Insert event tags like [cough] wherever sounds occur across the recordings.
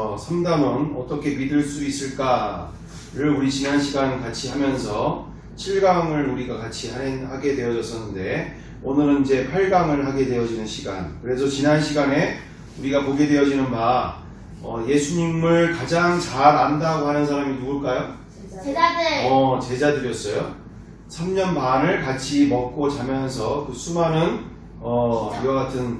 어, 3단원 어떻게 믿을 수 있을까를 우리 지난 시간 같이 하면서 7강을 우리가 같이 하- 하게 되어졌었는데 오늘은 이제 8강을 하게 되어지는 시간. 그래서 지난 시간에 우리가 보게 되어지는 바 어, 예수님을 가장 잘 안다고 하는 사람이 누굴까요? 제자들 어, 제자들이었어요. 3년 반을 같이 먹고 자면서 그 수많은 어, 이와 같은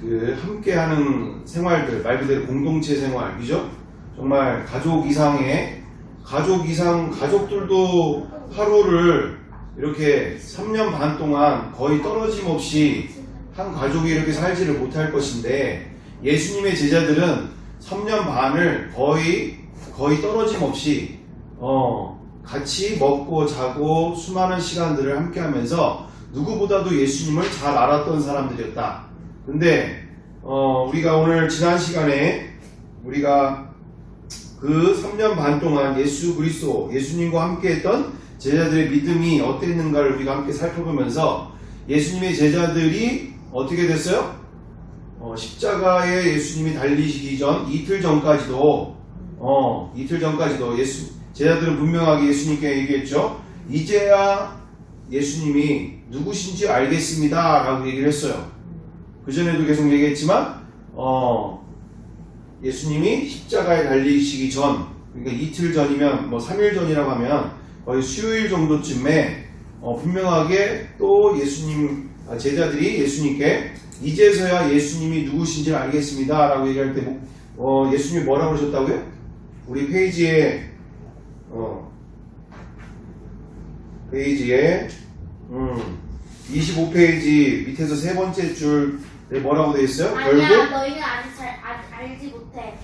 그 함께하는 생활들 말 그대로 공동체 생활, 그죠? 정말 가족 이상의 가족 이상 가족들도 하루를 이렇게 3년 반 동안 거의 떨어짐 없이 한 가족이 이렇게 살지를 못할 것인데 예수님의 제자들은 3년 반을 거의 거의 떨어짐 없이 어, 같이 먹고 자고 수많은 시간들을 함께 하면서 누구보다도 예수님을 잘 알았던 사람들이었다. 근데 어, 우리가 오늘 지난 시간에 우리가 그 3년 반 동안 예수 그리스도 예수님과 함께 했던 제자들의 믿음이 어땠는가를 우리가 함께 살펴보면서 예수님의 제자들이 어떻게 됐어요? 어, 십자가에 예수님이 달리시기 전 이틀 전까지도 어, 이틀 전까지도 예수 제자들은 분명하게 예수님께 얘기했죠. 이제야 예수님이 누구신지 알겠습니다. 라고 얘기를 했어요. 그 전에도 계속 얘기했지만, 어, 예수님이 십자가에 달리시기 전, 그러니까 이틀 전이면, 뭐 3일 전이라고 하면 거의 수요일 정도쯤에 어, 분명하게 또 예수님, 아, 제자들이 예수님께 이제서야 예수님이 누구신지를 알겠습니다. 라고 얘기할 때, 뭐, 어, 예수님이 뭐라고 그러셨다고요? 우리 페이지에 어, 페이지에 음, 25페이지 밑에서 세 번째 줄에 뭐라고 되어 있어요? 아니야 결국 너희는 아직 잘 아, 알지 못해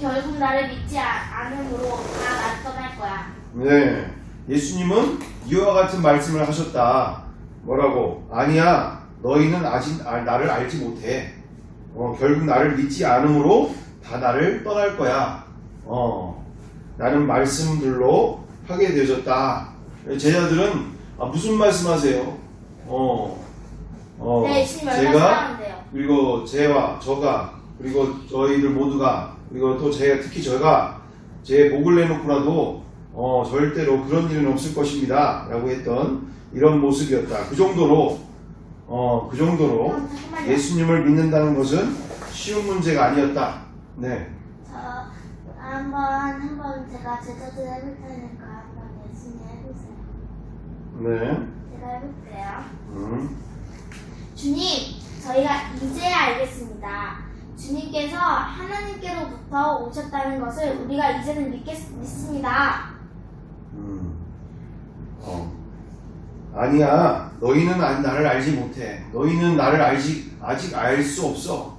결국 나를 믿지 아- 않음으로 다 나를 떠날 거야 네 예수님은 이와 같은 말씀을 하셨다. 뭐라고? 아니야 너희는 아직 아- 나를 알지 못해. 어, 결국 나를 믿지 않음으로 다 나를 떠날 거야. 어, 라는 말씀들로 하게 되어졌다. 제자들은 아, 무슨 말씀하세요? 어, 어, 네 예수님 얼마나 제가 사랑한대요 그리고 제와 저가 그리고 저희들 모두가 그리고 또 제가 특히 제가 제 목을 내놓고라도 어, 절대로 그런 일은 없을 것입니다. 라고 했던 이런 모습이었다. 그 정도로 어, 그 정도로 잠깐만요. 예수님을 믿는다는 것은 쉬운 문제가 아니었다. 네. 저 한번 한번 제가 제자들 해볼 테니까 한번 예수님 해보세요. 네. 제가 해볼게요. 음. 주님, 저희가 이제 알겠습니다. 주님께서 하나님께로부터 오셨다는 것을 우리가 이제는 믿겠, 믿습니다. 음. 어. 아니야. 너희는 아- 나를 알지 못해. 너희는 나를 알지, 아직 알 수 없어.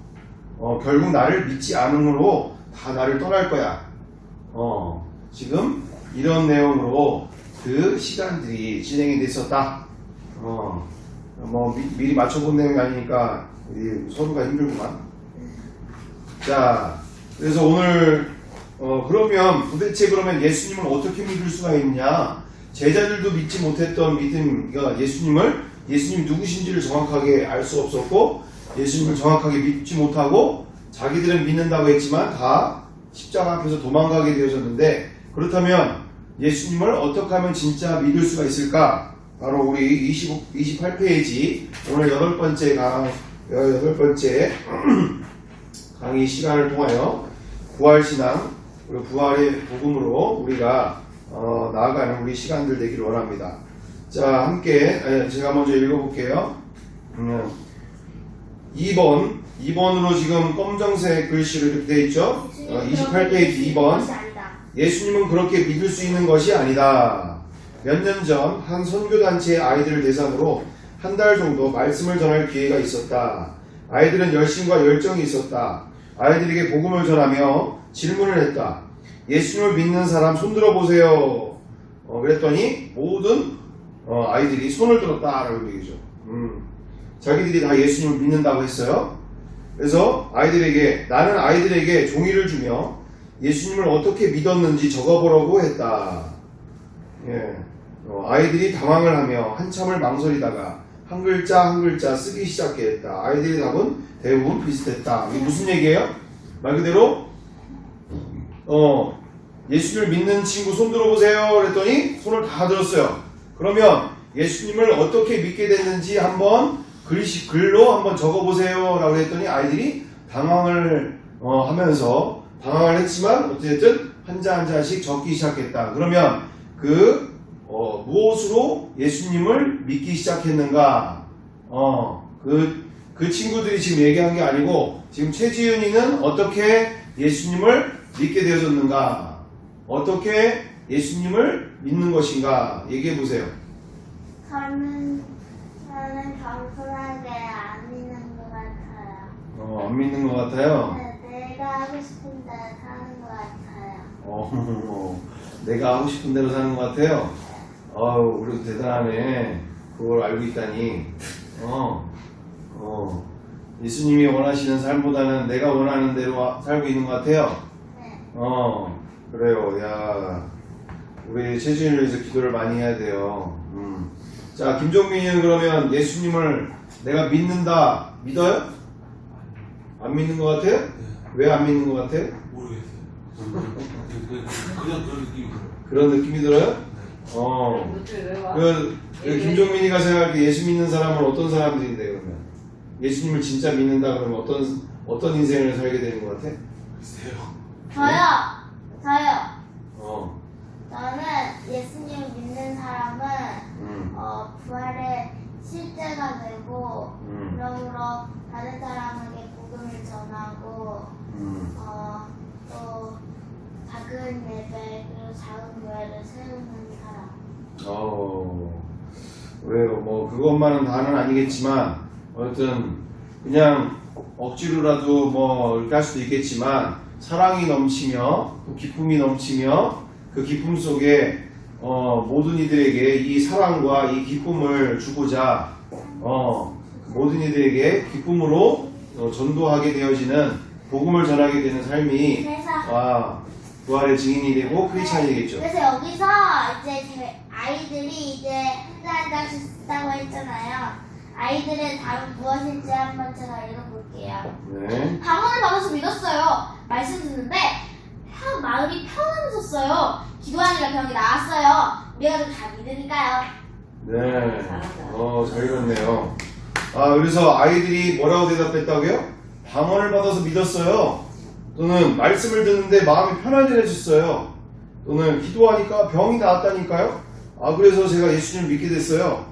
어, 결국 나를 믿지 않음으로 다 나를 떠날 거야. 어, 지금 이런 내용으로 그 시간들이 진행이 됐었다. 어, 뭐 미, 리 맞춰본 내용이 아니니까 서로가 힘들구만. 자, 그래서 오늘 어, 그러면 도대체 그러면 예수님을 어떻게 믿을 수가 있냐? 제자들도 믿지 못했던 믿음, 그러니까 예수님을 예수님 누구신지를 정확하게 알 수 없었고 예수님을 정확하게 믿지 못하고 자기들은 믿는다고 했지만 다 십자가 앞에서 도망가게 되어졌는데 그렇다면 예수님을 어떻게 하면 진짜 믿을 수가 있을까? 바로 우리 25, 28페이지 오늘 여덟 번째 강 여덟 번째 [clears throat] 강의 시간을 통하여 부활 신앙 그리고 부활의 복음으로 우리가 어, 나아가는 우리 시간들 되기를 원합니다. 자, 함께 에, 제가 먼저 읽어볼게요. 음, 2번, 2번으로 지금 검정색 글씨로 이렇게 되어 있죠? 어, 28페이지 2번. 것이 아니다. 예수님은 그렇게 믿을 수 있는 것이 아니다. 몇 년 전 한 선교단체의 아이들을 대상으로 한 달 정도 말씀을 전할 기회가 있었다. 아이들은 열심과 열정이 있었다. 아이들에게 복음을 전하며 질문을 했다. 예수님을 믿는 사람 손 들어 보세요. 어, 그랬더니 모든 어, 아이들이 손을 들었다라고 얘기죠. 음, 자기들이 다 예수님을 믿는다고 했어요. 그래서 아이들에게 나는 아이들에게 종이를 주며 예수님을 어떻게 믿었는지 적어보라고 했다. 예. 어, 아이들이 당황을 하며 한참을 망설이다가 한 글자 한 글자 쓰기 시작했다. 아이들의 답은 대부분 비슷했다. 이게 무슨 얘기예요? 말 그대로 어, 예수님을 믿는 친구 손 들어보세요. 그랬더니 손을 다 들었어요. 그러면 예수님을 어떻게 믿게 됐는지 한번 글씨, 글로 한번 적어보세요. 라고 했더니 아이들이 당황을 어, 하면서 당황을 했지만 어쨌든 한자 한자씩 적기 시작했다. 그러면 그 어, 무엇으로 예수님을 믿기 시작했는가? 어, 그, 그 친구들이 지금 얘기한 게 아니고 지금 최지은이는 어떻게 예수님을 믿게 되어졌는가? 어떻게 예수님을 믿는 것인가? 얘기해 보세요. 저는 저는 겸손하게 안 믿는 것 같아요. 어, 안 믿는 것 같아요. 네, 내가 하고 싶은 대로 사는 것 같아요. 어, [laughs] 내가 하고 싶은 대로 사는 것 같아요. 아우, 우리도 대단하네. 그걸 알고 있다니. 어, 어. 예수님이 원하시는 삶보다는 내가 원하는 대로 와- 살고 있는 것 같아요. 네. 어, 그래요. 야, 우리 최준을 위해서 기도를 많이 해야 돼요. 음. 자, 김종민이는 그러면 예수님을 내가 믿는다. 믿어요? 안 믿는 것 같아요? 네, 왜안 믿는 것 같아요? 모르겠어요. 그냥 그런 느낌이 들어요. 그런 느낌이 들어요? 네. 어. 왜 와? 그, 그 김종민이가 생각할 때 예수 믿는 사람은 어떤 사람들인데 그러면 예수님을 진짜 믿는다 그러면 어떤 어떤 인생을 살게 되는 것 같아? 글쎄요. 저요. 저요. 어, 저는 예수님 믿는 사람은 음, 어, 부활의 실제가 되고 음, 그러므로 다른 사람에게 복음을 전하고 음. 어, 또 작은 예배 그리고 작은 교회를 세우는 사람. 어, 왜요? 뭐 그것만은 다는 아니겠지만 어쨌든 그냥 억지로라도 뭐 이렇게 할 수도 있겠지만 사랑이 넘치며 또 기쁨이 넘치며 그 기쁨 속에 어, 모든 이들에게 이 사랑과 이 기쁨을 주고자 어, 모든 이들에게 기쁨으로 어, 전도하게 되어지는 복음을 전하게 되는 삶이 아, 부활의 증인이 되고 크리스찬이겠죠. 그래서 여기서 이제 제 아이들이 이제 한자 한자씩 쓴다고 했잖아요. 아이들의 답은 무엇인지 한번 제가 읽어볼게요. 네. 방언을 받아서 믿었어요. 말씀 듣는데 편- 마음이 편안해졌어요. 기도하니까 병이 나았어요. 우리가 좀다 믿으니까요. 네. 어, 잘 읽었네요. 아, 그래서 아이들이 뭐라고 대답했다고요? 방언을 받아서 믿었어요. 또는 말씀을 듣는데 마음이 편안해졌어요. 또는 기도하니까 병이 나았다니까요? 아, 그래서 제가 예수님을 믿게 됐어요.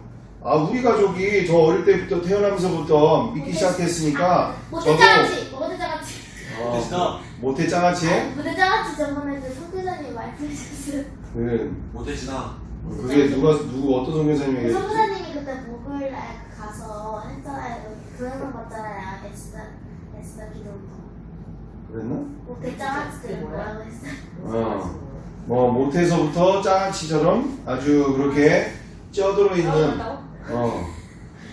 아, 우리 가족이 저 어릴 때부터 태어나면서부터 믿기 시작했으니까 모태장아찌, 모태장아찌. 어, 됐다. 모태장아찌? 모태장아찌 저번에 그 성교사님 말씀해주셨어요. 그, 못해 지나. 그게 누가, 누구, 어떤 성교사님이 그? 성교사님이 그때 목요일 날 가서 했잖아요. 교회만 봤잖아요. 에스더, 에스더 기도부터. 그랬나? 모태장아찌들 뭐라고 했어요? 어. 뭐 못해서부터 장아찌처럼 아주 그렇게 쪄들어 있는? 어,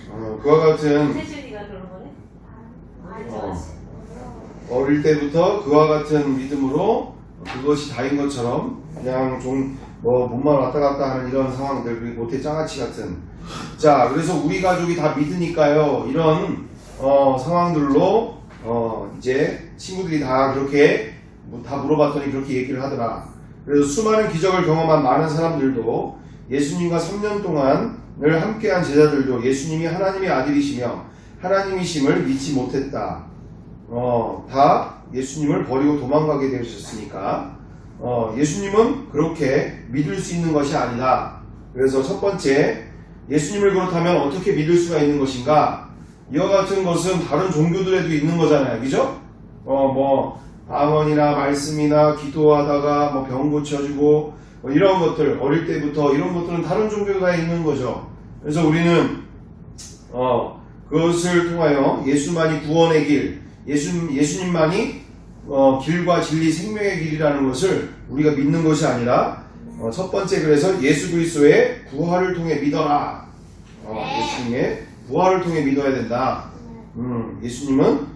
어, 그와 같은 세준이가 그런 거네? 어, 어릴 때부터 그와 같은 믿음으로 그것이 다인 것처럼 그냥 좀뭐 몸만 왔다 갔다 하는 이런 상황들 그리고 못해 장아찌 같은 자 그래서 우리 가족이 다 믿으니까요 이런 어, 상황들로 어, 이제 친구들이 다 그렇게 뭐 다 물어봤더니 그렇게 얘기를 하더라 그래서 수많은 기적을 경험한 많은 사람들도 예수님과 3년 동안을 함께한 제자들도 예수님이 하나님의 아들이시며 하나님이심을 믿지 못했다. 어, 다 예수님을 버리고 도망가게 되셨으니까 어, 예수님은 그렇게 믿을 수 있는 것이 아니다. 그래서 첫 번째 예수님을 그렇다면 어떻게 믿을 수가 있는 것인가? 이와 같은 것은 다른 종교들에도 있는 거잖아요. 그죠? 어, 뭐 방언이나 말씀이나 기도하다가 뭐 병 고쳐주고 뭐 이런 것들 어릴 때부터 이런 것들은 다른 종교가 있는 거죠. 그래서 우리는 어, 그것을 통하여 예수만이 구원의 길, 예수, 예수님만이 어, 길과 진리 생명의 길이라는 것을 우리가 믿는 것이 아니라 어, 첫 번째 그래서 예수 그리스도의 부활을 통해 믿어라. 어, 네. 예수님의 부활을 통해 믿어야 된다. 음, 예수님은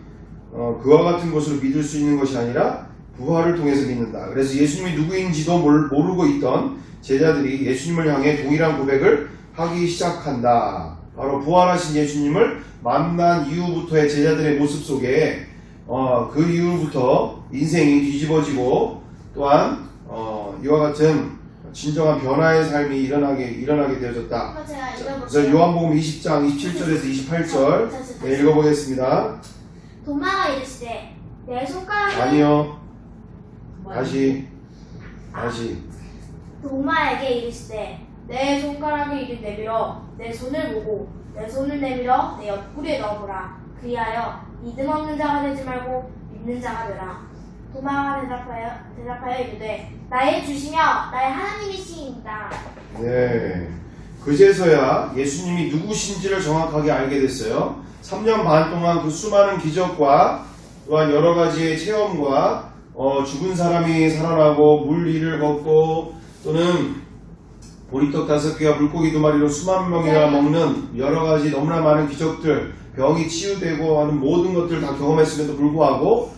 어, 그와 같은 것으로 믿을 수 있는 것이 아니라 부활을 통해서 믿는다. 그래서 예수님이 누구인지도 몰- 모르고 있던 제자들이 예수님을 향해 동일한 고백을 하기 시작한다. 바로 부활하신 예수님을 만난 이후부터의 제자들의 모습 속에 어, 그 이후부터 인생이 뒤집어지고 또한 어, 이와 같은 진정한 변화의 삶이 일어나게 일어나게 되어졌다. 그래서. 요한복음 20장 27절에서 28절 네, 읽어보겠습니다. 도마가 이르시되 내 손가락을 아니요. 다시 다시 도마에게 이르시되 내 손가락을 이리 내밀어 내 손을 보고 내 손을 내밀어 내 옆구리에 넣어보라 그리하여 믿음 없는 자가 되지 말고 믿는 자가 되라 도마가 대답하여 대답하여 이르되 나의 주시며 나의 하나님이시입니다 네. 그제서야 예수님이 누구신지를 정확하게 알게 됐어요. 3년 반 동안 그 수많은 기적과 또한 여러 가지의 체험과 어, 죽은 사람이 살아나고 물 위를 걷고 또는 보리떡 다섯 개와 물고기 두 마리로 수만 명이나 먹는 여러 가지 너무나 많은 기적들, 병이 치유되고 하는 모든 것들 다 경험했음에도 불구하고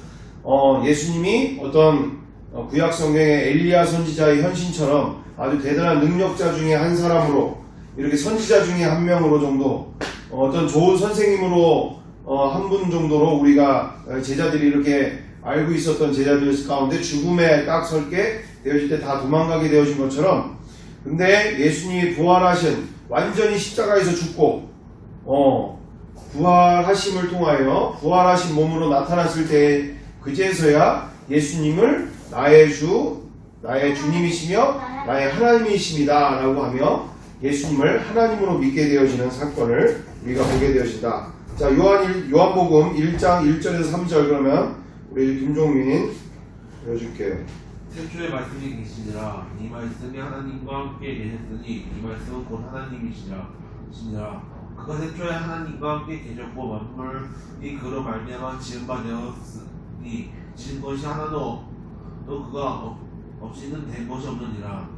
어, 예수님이 어떤 어, 구약 성경의 엘리야 선지자의 현신처럼 아주 대단한 능력자 중에 한 사람으로 이렇게 선지자 중에 한 명으로 정도 어, 떤 좋은 선생님으로 한분 정도로 우리가 어, 제자들이 이렇게 알고 있었던 제자들 가운데 죽음에 딱 설게 되어질 때 다 도망가게 되어진 것처럼 근데 예수님이 부활하신 완전히 십자가에서 죽고 어 부활하심을 통하여 부활하신 몸으로 나타났을 때 그제서야 예수님을 나의 주 나의 주님이시며 나의 하나님이십니다 라고 하며 예수님을 하나님으로 믿게 되어지는 사건을 우리가 보게 되어진다. 자 요한 일- 요한복음 1장 1절에서 3절 그러면 우리 김종민 읽어줄게요. 태초에 말씀이 계시니라. 이 말씀이 하나님과 함께 계셨으니 이 말씀은 곧 하나님이시라. 시니라. 그가 태초에 하나님과 함께 계셨고 만물이 그로 말미암아 지은 바 되었으니 지은 것이 하나도 또 그가 없, 없이는 된 것이 없느니라.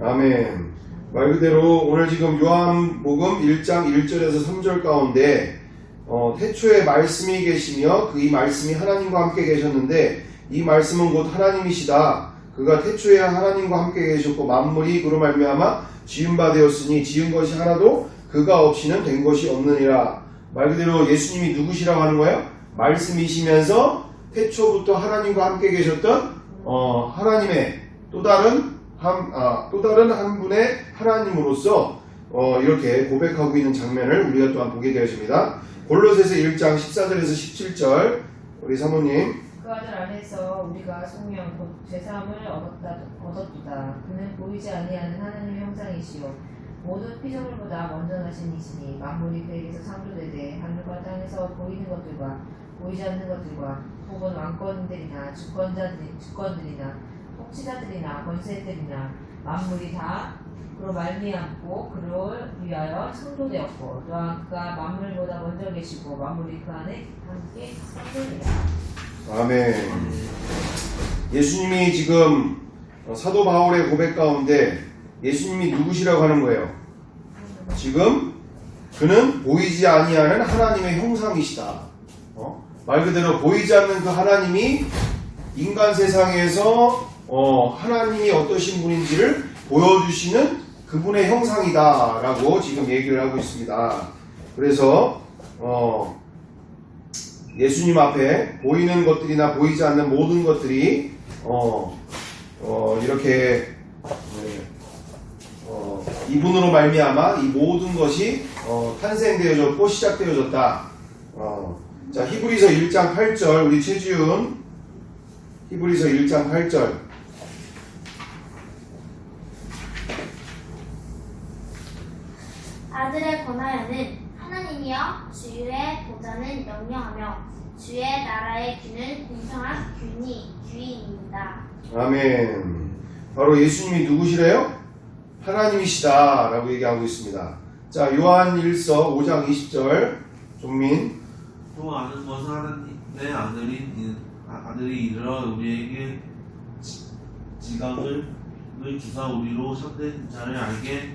아멘. 말 그대로 오늘 지금 요한복음 1장 1절에서 3절 가운데 어, 태초에 말씀이 계시며 그 이 말씀이 하나님과 함께 계셨는데 이 말씀은 곧 하나님이시다. 그가 태초에 하나님과 함께 계셨고 만물이 그로 말미암아 지은 바 되었으니 지은 것이 하나도 그가 없이는 된 것이 없느니라. 말 그대로 예수님이 누구시라고 하는 거예요? 말씀이시면서 태초부터 하나님과 함께 계셨던 어, 하나님의 또 다른 한, 아, 또 다른 한 분의 하나님으로서 어, 이렇게 고백하고 있는 장면을 우리가 또한 보게 되어집니다. 골로새서 1장 14절에서 17절 우리 사모님 그 아들 안에서 우리가 성령 곧 죄사함을 얻었다, 얻었도다. 그는 보이지 아니하는 하나님의 형상이시요 모든 피조물보다 먼저 나신 이시니 만물이 그에게서 창조되되 하늘과 땅에서 보이는 것들과 보이지 않는 것들과 혹은 왕권들이나 주권자들, 주권들이나 통치자들이나 권세들이나 만물이 다 그로 말미암고 그를 위하여 창조되었고 또한 그가 만물보다 먼저 계시고 만물이 그 안에 함께 창조되었다. 아멘. 예수님이 지금 어, 사도 바울의 고백 가운데 예수님이 누구시라고 하는 거예요? 지금 그는 보이지 아니하는 하나님의 형상이시다. 어? 말 그대로 보이지 않는 그 하나님이 인간 세상에서 어, 하나님이 어떠신 분인지를 보여주시는 그분의 형상이다라고 지금 얘기를 하고 있습니다. 그래서 어, 예수님 앞에 보이는 것들이나 보이지 않는 모든 것들이 어, 어, 이렇게 네, 어, 이분으로 말미암아 이 모든 것이 어, 탄생되어졌고 시작되어졌다. 어, 자 히브리서 1장 8절 우리 최지훈 히브리서 1장 8절 아들의 권하여는 하나님이여 주의 보좌는 영영하며 주의 나라의 귀는 공평한 균이 귀인입니다. 아멘. 바로 예수님이 누구시래요? 하나님이시다 라고 얘기하고 있습니다. 자 요한 1서 5장 20절 종민 또 아는 것은 하나님의 아들인 이- 아- 아들이 이르러 우리에게 지- 지각을 을 주사 우리로 참된 자를 알게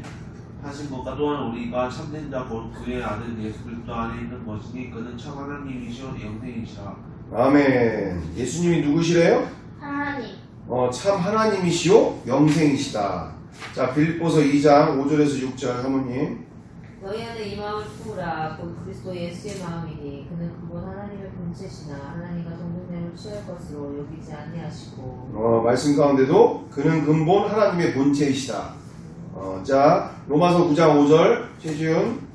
하신 것과 또한 우리가 참된 자 곧 그의 아들 예수 그리스도 안에 있는 것이니 그는 참 하나님이시오 영생이시라 아멘. 예수님이 누구시래요? 하나님 어, 참 하나님이시오 영생이시다. 자 빌보서 2장 5절에서 6절 사모님 너희 안에 이 마음을 품으라 곧 그리스도 예수의 마음이니 그는 그분 하나님의 본체시나 하나님과 동등됨을 취할 것으로 여기지 아니하시고 어, 말씀 가운데도 그는 근본 하나님의 본체이시다. 어, 자, 로마서 9장 5절, 최지훈.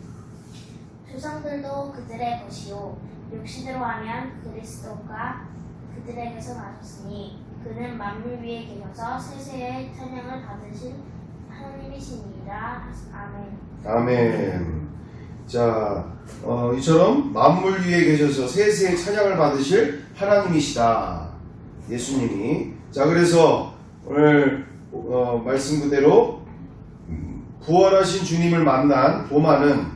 조상들도 그들의 것이요 육신으로 하면 그리스도가 그들에게서 나셨으니 그는 만물 위에 계셔서 세세의 찬양을 받으신 하나님이시니라 아멘 아멘. 자, 어, 이처럼 만물 위에 계셔서 세세의 찬양을 받으실 하나님이시다. 예수님이. 자, 그래서 오늘 어, 말씀 그대로 음, 부활하신 주님을 만난 도마는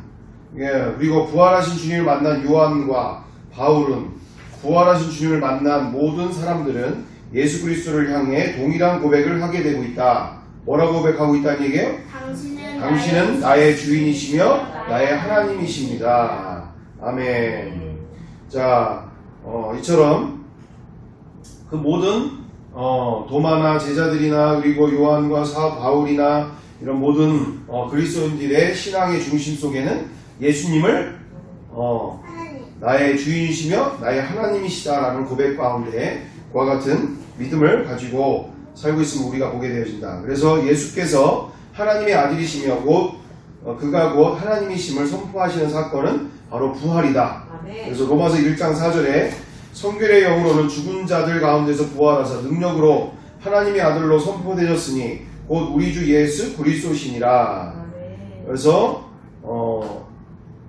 예, 그리고 부활하신 주님을 만난 요한과 바울은 부활하신 주님을 만난 모든 사람들은 예수 그리스도를 향해 동일한 고백을 하게 되고 있다. 뭐라고 고백하고 있다는 얘기예요? 당신은, 당신은 나의 주인이시며 나의 하나님이십니다. 아멘. 자, 어, 이처럼 그 모든 어, 도마나 제자들이나 그리고 요한과 사 바울이나 이런 모든 어, 그리스도인들의 신앙의 중심 속에는 예수님을 어, 나의 주인이시며 나의 하나님이시다라는 고백 가운데 그와 같은 믿음을 가지고 살고 있음을 우리가 보게 되어진다. 그래서 예수께서 하나님의 아들이시며 곧 어, 그가 곧 하나님이심을 선포하시는 사건은 바로 부활이다. 그래서 로마서 1장 4절에 성결의 영으로는 죽은 자들 가운데서 부활하사 능력으로 하나님의 아들로 선포되셨으니 곧 우리 주 예수 그리스도시니라. 그래서 어,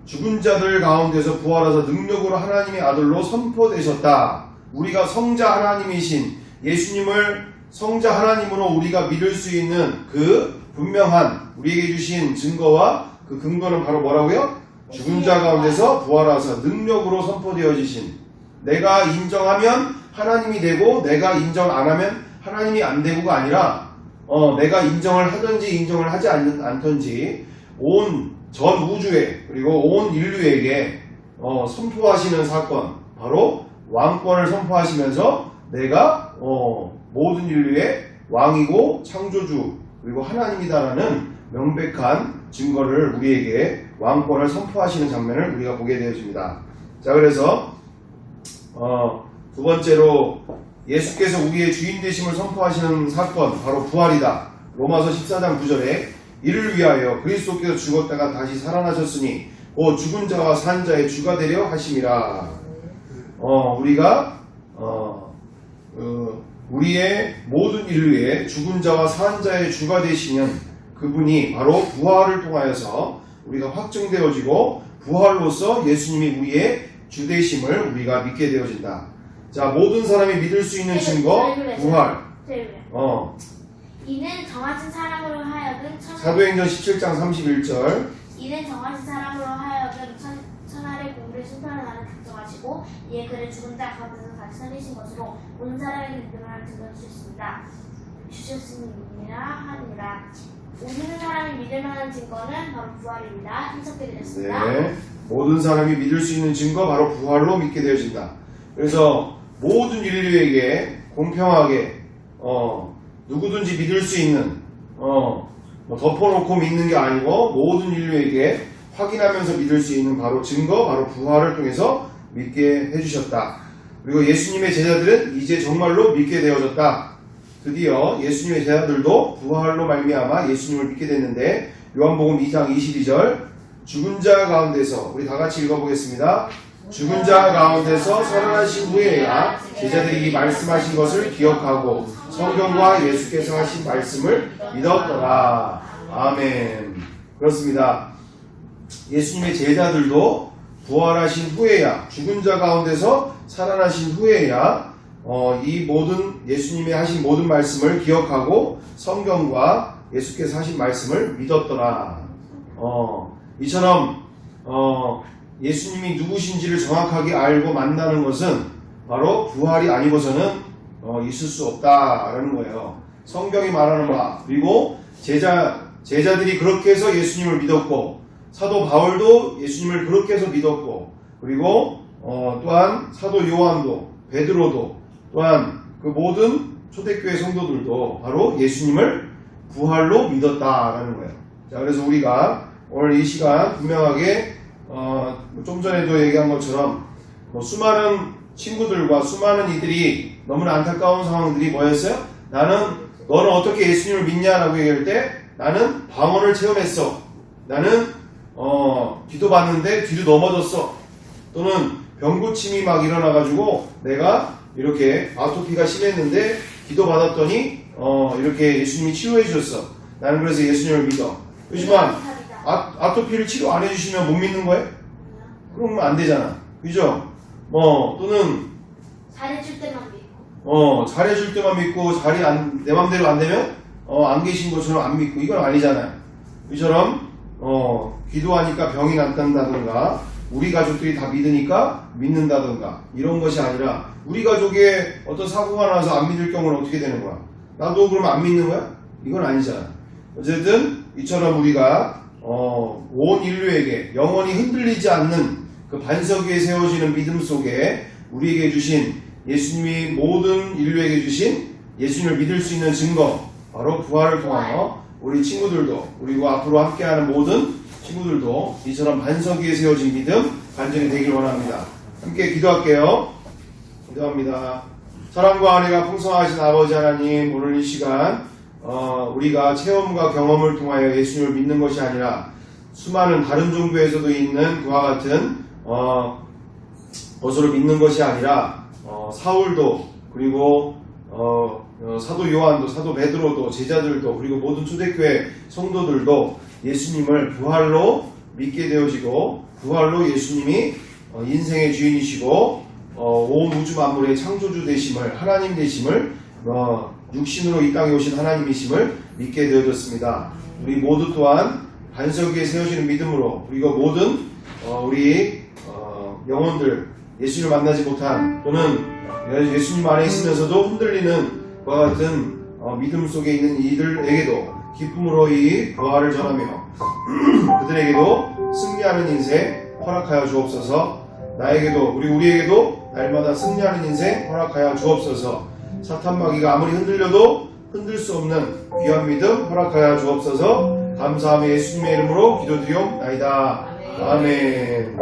죽은 자들 가운데서 부활하사 능력으로 하나님의 아들로 선포되셨다. 우리가 성자 하나님이신 예수님을 성자 하나님으로 우리가 믿을 수 있는 그 분명한 우리에게 주신 증거와 그 근거는 바로 뭐라고요? 죽은 자 가운데서 부활하사 능력으로 선포되어지신 내가 인정하면 하나님이 되고 내가 인정 안 하면 하나님이 안 되고가 아니라 어, 내가 인정을 하든지 인정을 하지 않, 않든지 온 전 우주에 그리고 온 인류에게 어, 선포하시는 사건 바로 왕권을 선포하시면서 내가 어, 모든 인류의 왕이고 창조주 그리고 하나님이다라는 명백한 증거를 우리에게 왕권을 선포하시는 장면을 우리가 보게 되어집니다. 자 그래서 어, 두 번째로 예수께서 우리의 주인 되심을 선포하시는 사건 바로 부활이다. 로마서 14장 9절에 이를 위하여 그리스도께서 죽었다가 다시 살아나셨으니 곧 죽은 자와 산 자의 주가 되려 하심이라. 어, 우리가 어, 어, 우리의 모든 인류의 죽은 자와 산 자의 주가 되시는 그분이 바로 부활을 통하여서 우리가 확증되어지고 부활로서 예수님이 우리의 주 되심을 우리가 믿게 되어진다. 자, 모든 사람이 믿을 수 있는 증거 부활. 네, 어, 이는 정하신 사람으로 하여금 천 사도행전 17장 31절. 이는 정하신 사람으로 하여금 천, 천하를 공부를 심판하는 날을 특정하시고 이에 그를 죽은 자 가운데서 다시 살리신 것으로 모든 사람에게 믿음을 증거주셨습니다. 주셨음이니라 하니라. 모든 사람이 믿을 만한 증거는 바로 부활입니다. 해석해 드렸습니다. 네. 모든 사람이 믿을 수 있는 증거 바로 부활로 믿게 되어진다. 그래서 모든 인류에게 공평하게 어, 누구든지 믿을 수 있는 어, 뭐 덮어놓고 믿는 게 아니고 모든 인류에게 확인하면서 믿을 수 있는 바로 증거 바로 부활을 통해서 믿게 해주셨다. 그리고 예수님의 제자들은 이제 정말로 믿게 되어졌다. 드디어 예수님의 제자들도 부활로 말미암아 예수님을 믿게 됐는데 요한복음 2장 22절 죽은 자 가운데서 우리 다 같이 읽어보겠습니다. 죽은 자 가운데서 살아나신 후에야 제자들이 말씀하신 것을 기억하고 성경과 예수께서 하신 말씀을 믿었더라. 아멘. 그렇습니다. 예수님의 제자들도 부활하신 후에야 죽은 자 가운데서 살아나신 후에야 어, 이 모든 예수님이 하신 모든 말씀을 기억하고 성경과 예수께서 하신 말씀을 믿었더라. 어, 이처럼 어, 예수님이 누구신지를 정확하게 알고 만나는 것은 바로 부활이 아니고서는 어, 있을 수 없다라는 거예요. 성경이 말하는 바 그리고 제자 제자들이 그렇게 해서 예수님을 믿었고 사도 바울도 예수님을 그렇게 해서 믿었고 그리고 어, 또한 사도 요한도 베드로도 또한 그 모든 초대교회 성도들도 바로 예수님을 부활로 믿었다라는 거예요. 자 그래서 우리가 오늘 이 시간 분명하게 어, 좀 전에도 얘기한 것처럼 뭐 수많은 친구들과 수많은 이들이 너무나 안타까운 상황들이 뭐였어요? 나는 너는 어떻게 예수님을 믿냐라고 얘기할 때 나는 방언을 체험했어. 나는 어 기도 받는데 뒤로 넘어졌어. 또는 병고침이 막 일어나가지고 내가 이렇게 아토피가 심했는데 기도 받았더니 어 이렇게 예수님이 치료해 주셨어. 나는 그래서 예수님을 믿어. 그렇지만 아, 아토피를 치료 안 해주시면 못 믿는 거예요? 그러면 안 되잖아. 그죠? 뭐 또는 잘해줄 때만 믿고 어 잘해줄 때만 믿고 잘이 안, 내 맘대로 안 되면 어 안 계신 것처럼 안 믿고 이건 아니잖아요. 이처럼 어 기도하니까 병이 낫는다든가 우리 가족들이 다 믿으니까 믿는다든가 이런 것이 아니라 우리 가족에 어떤 사고가 나서 안 믿을 경우는 어떻게 되는 거야? 나도 그러면 안 믿는 거야? 이건 아니잖아. 어쨌든 이처럼 우리가 어, 온 인류에게 영원히 흔들리지 않는 그 반석 위에 세워지는 믿음 속에 우리에게 주신 예수님이 모든 인류에게 주신 예수님을 믿을 수 있는 증거 바로 부활을 통하여 우리 친구들도 그리고 앞으로 함께하는 모든 친구들도 이처럼 반석 위에 세워진 믿음 간절히 되길 원합니다. 함께 기도할게요. 기도합니다. 사랑과 은혜가 풍성하신 아버지 하나님 오늘 이 시간 어, 우리가 체험과 경험을 통하여 예수님을 믿는 것이 아니라 수많은 다른 종교에서도 있는 그와 같은 어, 것으로 믿는 것이 아니라 어, 사울도 그리고 어, 어, 사도 요한도 사도 베드로도 제자들도 그리고 모든 초대교회 성도들도 예수님을 부활로 믿게 되어지고 부활로 예수님이 어, 인생의 주인이시고 어, 온 우주 만물의 창조주 되심을 하나님 되심을 어, 육신으로 이 땅에 오신 하나님이심을 믿게 되어졌습니다. 우리 모두 또한 반석 위에 세워지는 믿음으로 그리고 모든 어, 우리 어, 영혼들 예수를 만나지 못한 또는 예수님 안에 있으면서도 흔들리는 그와 같은 어, 믿음 속에 있는 이들에게도 기쁨으로 이 부활을 전하며 [clears throat] 그들에게도 승리하는 인생 허락하여 주옵소서 나에게도 우리 우리에게도 날마다 승리하는 인생 허락하여 주옵소서 사탄 마귀가 아무리 흔들려도 흔들 수 없는 귀한 믿음 허락하여 주옵소서. 감사하며 예수님의 이름으로 기도드리옵나이다. 아멘